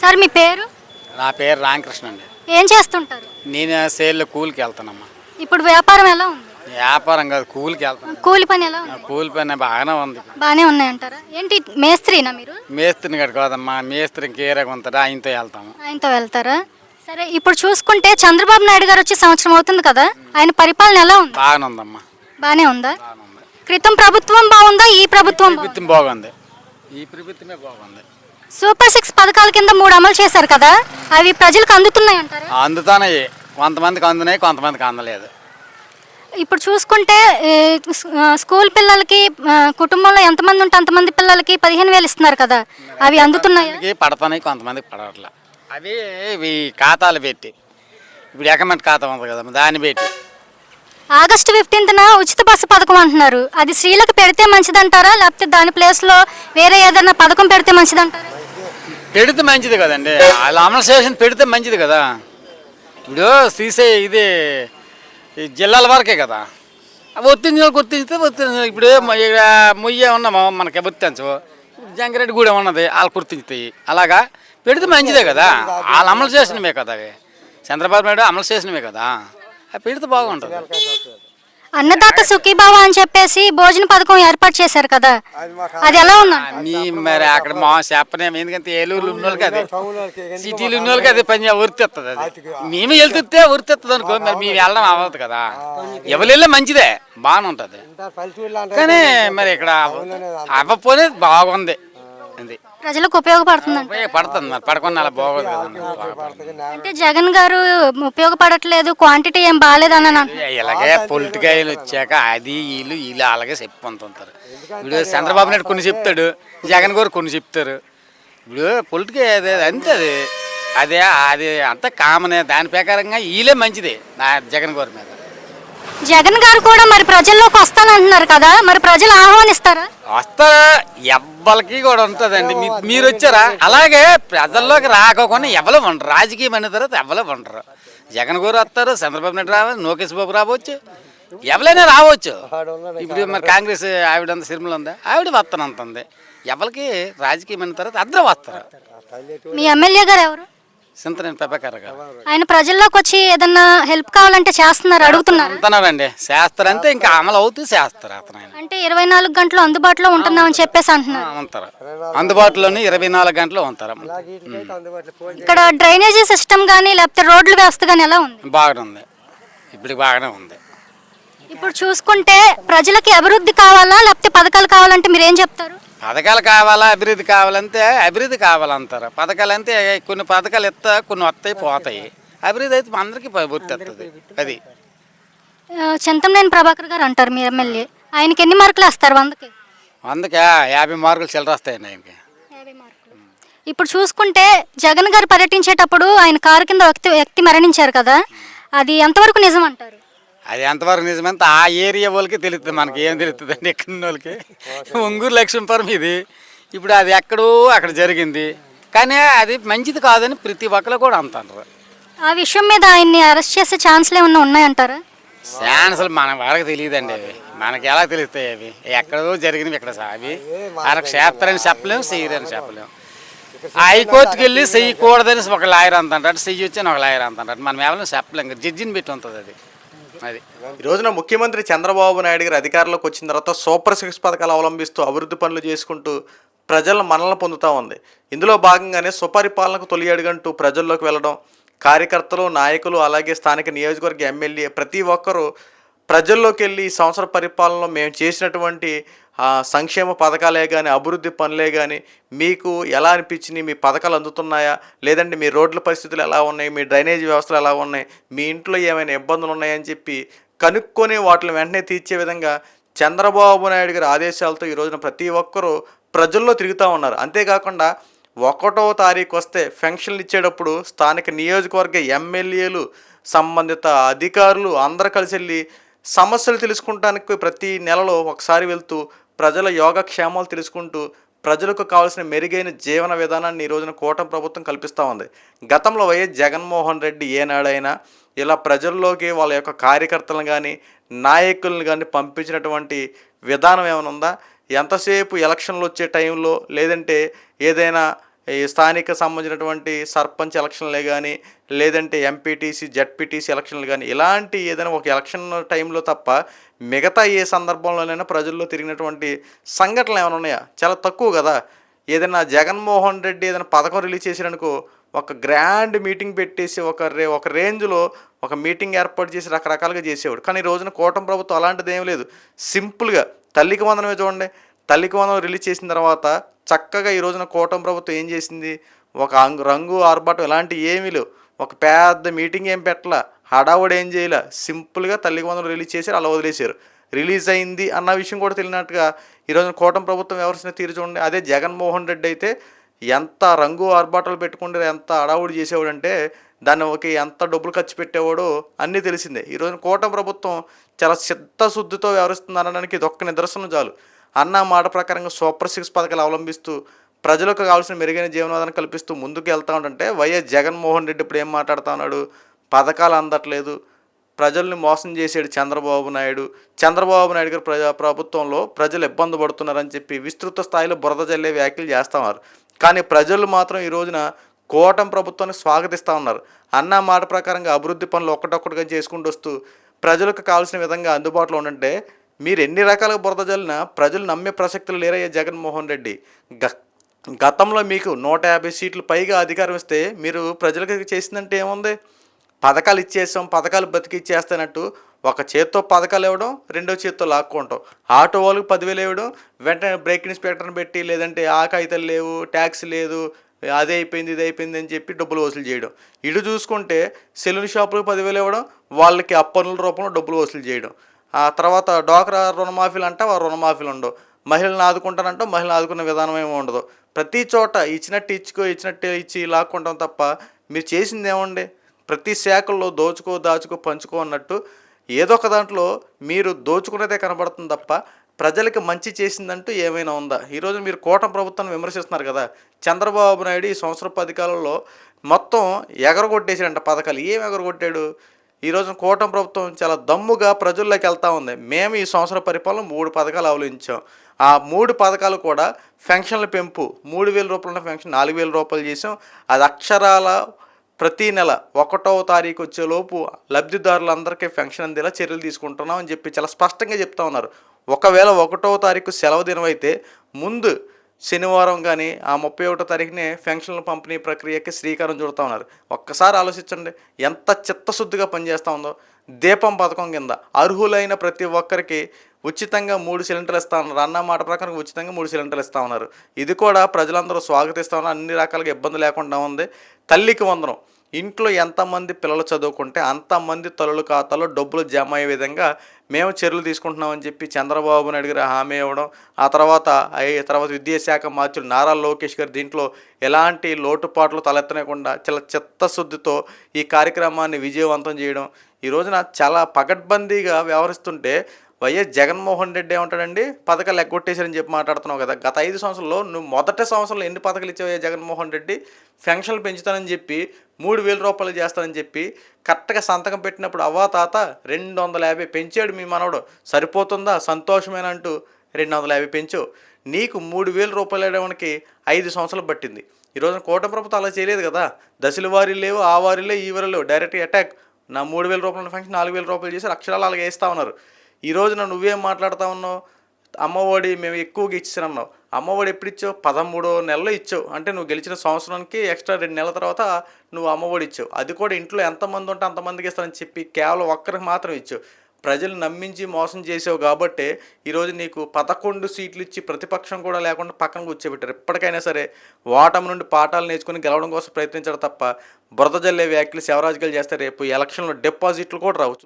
Sir మీ పేరు? నా పేరు రామకృష్ణ అండి. ఏం చేస్తుంటారు? నేను సేల్లో కూలికి వెళ్తానమ్మా ఇప్పుడు వ్యాపారం ఎలా ఉంది? వ్యాపారం కాదు కూలికి వెళ్తాను కూలి పని ఎలా ఉంది? కూలి పని బాగానే ఉంది బాగానే ఉన్నాయంటారా? ఏంటి మేస్త్రీనా మీరు? మేస్త్రిని గడు కాదమ్మా మేస్త్రి ఇంకేరగా ఉంటాడు ఆయనతో వెళ్తాము. ఆయనతో వెళ్తారా? సరే ఇప్పుడు చూసుకుంటే చంద్రబాబు నాయుడు గారు వచ్చి సంవత్సరం అవుతుంది కదా ఆయన పరిపాలన ఎలా ఉంది? బాగానే ఉందమ్మా. బాగానే ఉందా? బాగానే ఉంది. క్రితం ప్రభుత్వం బాగుందా ఈ ప్రభుత్వం బాగుందా? ప్రభుత్వం బాగుంది. ఈ ప్రభుత్వమే బాగుంది. సూపర్ సిక్స్ పథకాల కింద మూడు అమలు చేశారు కదా అవి ప్రజలకు అందుతున్నాయి అంటారా? అందుతానే కొంతమందికి అందునాయి కొంతమందికి అందలేదు. ఇప్పుడు చూసుకుంటే ఏ, స్- ఆ, స్కూల్ పిల్లలకి ఆ, కుటుంబంలో ఎంతమంది ఉంటే అంతమంది పిల్లలకి పదిహేను వేలు ఇస్తున్నారు కదా అవి అందుతున్నాయా? కొంతమందికి పడతాయి కొంతమందికి పడవట్లే అవి ఇవి ఖాతాలు పెట్టి. ఇప్పుడు ఎకమెంట్ ఖాతా ఉంది కదమ్మా దాన్ని పెట్టి. ఆగస్టు ఫిఫ్టీన్త్న ఉచిత బస్సు పథకం అంటున్నారు. అది స్త్రీలకు పెడితే మంచిదంటారా లేకపోతే దాని ప్లేస్లో వేరే ఏదైనా పథకం పెడితే మంచిదంటారా? పెడితే మంచిది కదండి. వాళ్ళు అమలు చేసింది పెడితే మంచిది కదా. ఇప్పుడు తీసే ఇది ఈ జిల్లాల వరకే కదా. అవి ఒత్తించిన గుర్తించితే ఒత్తించిన ఇప్పుడు మొయ్య ఉన్నాము మనకి గుర్తించు జంగిరెడ్డిగూడెం ఉన్నది వాళ్ళు గుర్తించుతాయి. అలాగా? పెడితే మంచిదే కదా. వాళ్ళు అమలు చేసినవే కదా అవి. చంద్రబాబు నాయుడు అమలు చేసినవే కదా. అవి పెడితే బాగుంటుంది. అన్నదాత సుఖీభావ అని చెప్పేసి భోజన పథకం ఏర్పాటు చేశారు కదా. అది ఎలా ఉందంట మీ మరి అక్కడ మా చెప్పనేమి ఎందుకంటే ఏలూరు ఉన్న వాళ్ళకి అది సిటీలు ఉన్న వాళ్ళకి అది పని వర్తిస్తుంది అది. మేము వెళ్తే వర్తిస్తుంది అనుకో మరి మేము వెళ్ళడం అవ్వదు కదా. ఎవరు వెళ్ళే మంచిదే బాగానే ఉంటుంది. కానీ మరి ఇక్కడ అవ్వపోతే బాగుంది. అది ప్రజలకు ఉపయోగపడుతుందంట. పడుతుంది మరి పడకుండా అలా బాగోదు కదండి అంటే జగన్ గారు ఉపయోగపడట్లేదు క్వాంటిటీ ఏం బాగాలేదని. ఇలాగే పొలిటికాయలు వచ్చాక అది వీళ్ళు వీళ్ళు అలాగే చెప్పుకుంటుంటారు ఇప్పుడు చంద్రబాబు నాయుడు కొన్ని చెప్తాడు జగన్ గారు కొన్ని చెప్తారు. ఇప్పుడు పొలిటికల్ అదే అంతే అది. అదే అది అంత కామనే దాని ప్రకారంగా వీళ్ళే మంచిది నా జగన్ గారి మీద. జగన్ గారు కూడా మరి ప్రజల్లోకి వస్తానంటున్నారు కదా మరి ప్రజలు ఆహ్వానిస్తారా? వస్తా ఎవ్వరికి కూడా ఉంటుందండి. మీ- మీరు వచ్చారా అలాగే ప్రజల్లోకి రాకోకుండా ఎవరు ఉండరు. రాజకీయం అనే తర్వాత ఎవరు ఉండరు. జగన్ గారు వస్తారు చంద్రబాబు నాయుడు రావచ్చు లోకేష్ బాబు రావచ్చు. ఎవరైనా రావచ్చు. ఇప్పుడు మరి కాంగ్రెస్ ఆవిడ అంత సిరిమల ఉందా? ఆవిడ వస్తానంటుంది. ఎవరికి రాజకీయం అయిన తర్వాత అందరూ వస్తారు. మీ ఎమ్మెల్యే గారు ఎవరు? సింతనేని ప్రభాకర్ గారు. ఆయన ప్రజల్లోకి వచ్చి ఏదన్నా హెల్ప్ కావాలంటే చేస్తున్నారు అడుగుతున్నారు? అంటున్నారండి చేస్తారంటే ఇంకా అమలు అవుతూ చేస్తారు అతను ఆయన. అంటే ఇరవై నాలుగు గంటలు అందుబాటులో ఉంటున్నామని చెప్పేసి అంటున్నారు. ఉంటారు. అందుబాటులోనే ఇరవై నాలుగు గంటలు ఉంటారు. ఇక్కడ డ్రైనేజీ సిస్టమ్ కానీ లేకపోతే రోడ్ల వ్యవస్థ కానీ ఎలా ఉంది? బాగానే ఉంది ఇప్పుడు బాగానే ఉంది. ఇప్పుడు చూసుకుంటే ప్రజలకి అభివృద్ధి కావాలా లేకపోతే పథకాలు కావాలంటే మీరు ఏం చెప్తారు? పథకాలు కావాలా అభివృద్ధి కావాలంటే అభివృద్ధి కావాలంటారు. పథకాలు అంటే కొన్ని పథకాలు ఎత్తా కొన్ని వస్తాయి పోతాయి. అభివృద్ధి అయితే అందరికీ గుర్తెత్తది అది. చింతమనేని ప్రభాకర్ గారు అంటారు మీ ఎమ్మెల్యే. ఆయనకి ఎన్ని మార్కులు వేస్తారు వందకి? అందుకే యాభై మార్కులు చిల్లర వస్తాయండి ఆయనకి. ఇప్పుడు చూసుకుంటే జగన్ గారు పర్యటించేటప్పుడు ఆయన కారు కింద వ్యక్తి వ్యక్తి మరణించారు కదా. అది ఎంతవరకు నిజం అంటారు? అది ఎంతవరకు నిజమంటే ఆ ఏరియా వాళ్ళకి తెలుస్తుంది మనకి ఏం తెలుస్తుంది అండి ఎక్కడ వాళ్ళకి. ఒంగూరు లక్ష్మీపురం ఇది. ఇప్పుడు అది ఎక్కడో అక్కడ జరిగింది. కానీ అది మంచిది కాదని ప్రతి ఒక్కరు కూడా అంటారు ఆ విషయం మీద ఆయన్ని అరెస్ట్ చేసే ఛాన్స్లు ఏమన్నా ఉన్నాయంటారా? ఛాన్సులు మన వాళ్ళకి తెలియదండి అవి. మనకి ఎలా తెలుస్తాయి అవి? ఎక్కడో జరిగినవి ఇక్కడ అవి. మనకు చేస్తారని చెప్పలేము చెయ్యరని చెప్పలేము హైకోర్టుకి వెళ్ళి చెయ్యకూడదని ఒక లాయర్ అంటాడు చెయ్యొచ్చు అని ఒక లాయర్ అంటాడు మనం ఎవరైనా చెప్పలేము జడ్జిని పెట్టి ఉంటుంది అది. అది. ఈ రోజున ముఖ్యమంత్రి చంద్రబాబు నాయుడు గారు అధికారంలోకి వచ్చిన తర్వాత సూపర్ సిక్స్ పథకాలు అవలంబిస్తూ అభివృద్ధి పనులు చేసుకుంటూ ప్రజల మనల్ని పొందుతూ ఉంది. ఇందులో భాగంగానే సుపరిపాలనకు తొలి అడుగంటూ ప్రజల్లోకి వెళ్ళడం కార్యకర్తలు నాయకులు అలాగే స్థానిక నియోజకవర్గ ఎమ్మెల్యే ప్రతి ఒక్కరూ ప్రజల్లోకి వెళ్ళి ఈ సంవత్సర పరిపాలనలో మేము చేసినటువంటి సంక్షేమ పథకాలే కానీ అభివృద్ధి పనులే కానీ మీకు ఎలా అనిపించినాయి? మీ పథకాలు అందుతున్నాయా? లేదంటే మీ రోడ్ల పరిస్థితులు ఎలా ఉన్నాయి? మీ డ్రైనేజ్ వ్యవస్థలు ఎలా ఉన్నాయి? మీ ఇంట్లో ఏమైనా ఇబ్బందులు ఉన్నాయని చెప్పి కనుక్కొని వాటిని వెంటనే తీర్చే విధంగా చంద్రబాబు నాయుడు గారి ఆదేశాలతో ఈ రోజున ప్రతి ఒక్కరూ ప్రజల్లో తిరుగుతూ ఉన్నారు. అంతేకాకుండా ఒకటో తారీఖు వస్తే ఫెన్షన్లు ఇచ్చేటప్పుడు స్థానిక నియోజకవర్గ ఎమ్మెల్యేలు సంబంధిత అధికారులు అందరూ కలిసి వెళ్ళి సమస్యలు తెలుసుకుంటానికి ప్రతి నెలలో ఒకసారి వెళ్తూ ప్రజల యోగక్షేమాలు తెలుసుకుంటూ ప్రజలకు కావాల్సిన మెరుగైన జీవన విధానాన్ని ఈ రోజున కూటమి ప్రభుత్వం కల్పిస్తూ ఉంది. గతంలో వైఎస్ జగన్మోహన్ రెడ్డి ఏనాడైనా ఇలా ప్రజల్లోకి వాళ్ళ యొక్క కార్యకర్తలను కానీ నాయకులను కానీ పంపించినటువంటి విధానం ఏమైనా ఉందా? ఎంతసేపు ఎలక్షన్లు వచ్చే టైంలో లేదంటే ఏదైనా ఈ స్థానిక సంబంధించినటువంటి సర్పంచ్ ఎలక్షన్లే కానీ లేదంటే ఎంపీటీసీ జడ్పీటీసీ ఎలక్షన్లు కానీ ఇలాంటి ఏదైనా ఒక ఎలక్షన్ టైంలో తప్ప మిగతా ఏ సందర్భంలోనైనా ప్రజల్లో తిరిగినటువంటి సంఘటనలు ఏమైనా ఉన్నాయా? చాలా తక్కువ కదా. ఏదైనా జగన్మోహన్ రెడ్డి ఏదైనా పథకం రిలీజ్ చేశారనుకో ఒక గ్రాండ్ మీటింగ్ పెట్టేసి ఒక రే ఒక రేంజ్లో ఒక మీటింగ్ ఏర్పాటు చేసి రకరకాలుగా చేసేవాడు. కానీ ఈ రోజున కూటమి ప్రభుత్వం అలాంటిది ఏం లేదు. సింపుల్గా తల్లికి వందనమే చూడండి. తల్లికి వందనం రిలీజ్ చేసిన తర్వాత చక్కగా ఈ రోజున కూటమి ప్రభుత్వం ఏం చేసింది? ఒక రంగు ఆర్భాటం ఇలాంటి ఏమీ లేవు. ఒక పెద్ద మీటింగ్ ఏం పెట్టలా? హడావుడు ఏం చేయలే? సింపుల్గా తల్లికి వందలు రిలీజ్ చేశారు అలా వదిలేశారు. రిలీజ్ అయింది అన్న విషయం కూడా తెలియనట్టుగా ఈరోజు కూటమి ప్రభుత్వం వ్యవహరిస్తున్న తీరు చూడండి. అదే జగన్మోహన్ రెడ్డి అయితే ఎంత రంగు ఆర్భాటాలు పెట్టుకుంటే ఎంత అడావుడి చేసేవాడంటే దాన్ని ఒక ఎంత డబ్బులు ఖర్చు పెట్టేవాడో అన్నీ తెలిసిందే. ఈరోజు కూటమి ప్రభుత్వం చాలా చిత్తశుద్ధితో వ్యవహరిస్తుంది అనడానికి ఇది ఒక్క నిదర్శనం చాలు. అన్న మాట ప్రకారంగా సూపర్ సిక్స్ పథకాలు అవలంబిస్తూ ప్రజలకు కావాల్సిన మెరుగైన జీవనోధానం కల్పిస్తూ ముందుకు వెళ్తా ఉంటే వైఎస్ జగన్మోహన్ రెడ్డి ఇప్పుడు ఏం మాట్లాడుతూ ఉన్నాడు? పథకాలు అందట్లేదు. ప్రజల్ని మోసం చేసాడు చంద్రబాబు నాయుడు. చంద్రబాబు నాయుడు గారు ప్రజా ప్రభుత్వంలో ప్రజలు ఇబ్బంది పడుతున్నారని చెప్పి విస్తృత స్థాయిలో బురద జల్లే వ్యాఖ్యలు చేస్తున్నారు కానీ ప్రజలు మాత్రం ఈ రోజున కోటం ప్రభుత్వాన్ని స్వాగతిస్తూ ఉన్నారు. అన్న మాట ప్రకారంగా అభివృద్ధి పనులు ఒక్కటొక్కటిగా చేసుకుంటూ వస్తూ ప్రజలకు కావాల్సిన విధంగా అందుబాటులో ఉండంటే మీరు ఎన్ని రకాలుగా బురద జల్లినా ప్రజలు నమ్మే ప్రసక్తులు లేరయ్యా జగన్మోహన్ రెడ్డి. గ గతంలో మీకు నూట యాభై సీట్లు పైగా అధికారం ఇస్తే మీరు ప్రజలకు చేసిందంటే ఏముంది? పథకాలు ఇచ్చేసాం పథకాలు బతికిచ్చేస్తానట్టు ఒక చేత్తో పథకాలు ఇవ్వడం రెండో చేత్తో లాక్కుంటాం. ఆటో వాళ్ళకి పదివేలు ఇవ్వడం వెంటనే బ్రేక్ ఇన్స్పెక్టర్ని పెట్టి లేదంటే ఆ కాగితాలు లేవు ట్యాక్స్ లేదు అదే అయిపోయింది ఇది అయిపోయింది అని చెప్పి డబ్బులు వసూలు చేయడం. ఇటు చూసుకుంటే సెలూన్ షాపులకు పదివేలు ఇవ్వడం వాళ్ళకి అప్పనుల రూపంలో డబ్బులు వసూలు చేయడం. ఆ తర్వాత డోక్రా రుణమాఫీలు అంటే ఆ రుణమాఫీలు ఉండవు. మహిళలను ఆదుకుంటానంటే మహిళలు ఆదుకునే విధానం ఏమి ఉండదు. ప్రతి చోట ఇచ్చినట్టు ఇచ్చుకో ఇచ్చినట్టు ఇచ్చి లాక్కుంటాం తప్ప మీరు చేసింది ఏముంది? ప్రతి శాఖల్లో దోచుకో దాచుకో పంచుకో అన్నట్టు ఏదో ఒక దాంట్లో మీరు దోచుకునేదే కనబడుతుంది తప్ప ప్రజలకు మంచి చేసిందంటూ ఏమైనా ఉందా? ఈరోజు మీరు కూటమి ప్రభుత్వాన్ని విమర్శిస్తున్నారు కదా. చంద్రబాబు నాయుడు ఈ సంవత్సరం పథకాలలో మొత్తం ఎగరగొట్టేసాడంట పథకాలు. ఏం ఎగరగొట్టాడు? ఈ రోజున కూటమి ప్రభుత్వం చాలా దమ్ముగా ప్రజల్లోకి వెళ్తూ ఉంది. మేము ఈ సంవత్సర పరిపాలన మూడు పథకాలు అవలంబించాం ఆ మూడు పథకాలు కూడా ఫెన్షన్ల పెంపు మూడు వేల రూపాయల ఉన్న ఫెన్షన్ నాలుగు వేల రూపాయలు చేసాం అది అక్షరాల ప్రతి నెల ఒకటవ తారీఖు వచ్చేలోపు లబ్ధిదారులందరికీ పెన్షన్ అందేలా చర్యలు తీసుకుంటున్నాం అని చెప్పి చాలా స్పష్టంగా చెప్తా ఉన్నారు. ఒకవేళ ఒకటవ తారీఖు సెలవు దినం అయితే ముందు శనివారం కానీ ఆ ముప్పై ఒకటో తారీఖునే పెన్షన్ల పంపిణీ ప్రక్రియకి శ్రీకారం చుడుతూ ఉన్నారు. ఒక్కసారి ఆలోచించండి ఎంత చిత్తశుద్ధిగా పనిచేస్తూ ఉందో. దీపం పథకం కింద అర్హులైన ప్రతి ఒక్కరికి ఉచితంగా మూడు సిలిండర్లు ఇస్తా ఉన్నారు. అన్న మాట ప్రకారం ఉచితంగా మూడు సిలిండర్లు ఇస్తా ఉన్నారు. ఇది కూడా ప్రజలందరూ స్వాగతిస్తూ ఉన్నారు. అన్ని రకాలుగా ఇబ్బంది లేకుండా ఉంది. తల్లికి వందనం. ఇంట్లో ఎంతమంది పిల్లలు చదువుకుంటే అంతమంది తల్లుల ఖాతాలో డబ్బులు జమ అయ్యే విధంగా మేము చర్యలు తీసుకుంటున్నామని చెప్పి చంద్రబాబు నాయుడు గారు హామీ ఇవ్వడం ఆ తర్వాత అయ్యే తర్వాత విద్యాశాఖ మార్చులు నారా లోకేష్ గారు దీంట్లో ఎలాంటి లోటుపాట్లు తలెత్తనకుండా చాలా చిత్తశుద్ధితో ఈ కార్యక్రమాన్ని విజయవంతం చేయడం ఈ రోజున చాలా పకడ్బందీగా వ్యవహరిస్తుంటే వైఎస్ జగన్మోహన్ రెడ్డి ఏమంటాడండి? పథకాలు ఎగ్గొట్టేశారని చెప్పి మాట్లాడుతున్నావు కదా. గత ఐదు సంవత్సరంలో నువ్వు మొదటి సంవత్సరంలో ఎన్ని పథకాలు ఇచ్చావయ్యా జగన్మోహన్ రెడ్డి? పెన్షన్లు పెంచుతానని చెప్పి మూడు వేల రూపాయలు చేస్తానని చెప్పి కరెక్ట్గా సంతకం పెట్టినప్పుడు అవ్వా తాత రెండు వందల యాభై పెంచాడు మీ మనవడు. సరిపోతుందా? సంతోషమేనంటూ రెండు వందల యాభై పెంచావు నీకు మూడు వేల రూపాయలు ఇవ్వడానికి ఐదు సంవత్సరాలు పట్టింది. ఈరోజు కూటమి ప్రభుత్వం అలా చేయలేదు కదా. దశల వారి లేవు ఆ వారి లేవు ఈ వారిలో డైరెక్ట్ అటాక్. నా మూడు వేల రూపాయల ఫంక్షన్ నాలుగు వేల రూపాయలు చేసి అక్షరాలు అలాగే వేస్తా ఉన్నారు. ఈ రోజున నువ్వేం మాట్లాడుతూ ఉన్నావు? అమ్మఒడి మేము ఎక్కువగా ఇచ్చానన్నావు అమ్మఒడి ఎప్పుడు ఇచ్చావు పదమూడో నెలలో ఇచ్చావు. అంటే నువ్వు గెలిచిన సంవత్సరానికి ఎక్స్ట్రా రెండు నెలల తర్వాత నువ్వు అమ్మఒడి ఇచ్చావు. అది కూడా ఇంట్లో ఎంతమంది ఉంటే అంతమందికి ఇస్తానని చెప్పి కేవలం ఒక్కరికి మాత్రం ఇచ్చావు. ప్రజలు నమ్మించి మోసం చేసావు కాబట్టి ఈరోజు నీకు పదకొండు సీట్లు ఇచ్చి ప్రతిపక్షం కూడా లేకుండా పక్కన కూర్చోబెట్టారు ఇప్పటికైనా సరే ఓటమి నుండి పాఠాలు నేర్చుకుని గెలవడం కోసం ప్రయత్నించడం తప్ప బురద జల్లే వ్యాఖ్యలు శివరాజకీయాలు చేస్తే రేపు ఎలక్షన్లో డిపాజిట్లు కూడా రావచ్చు.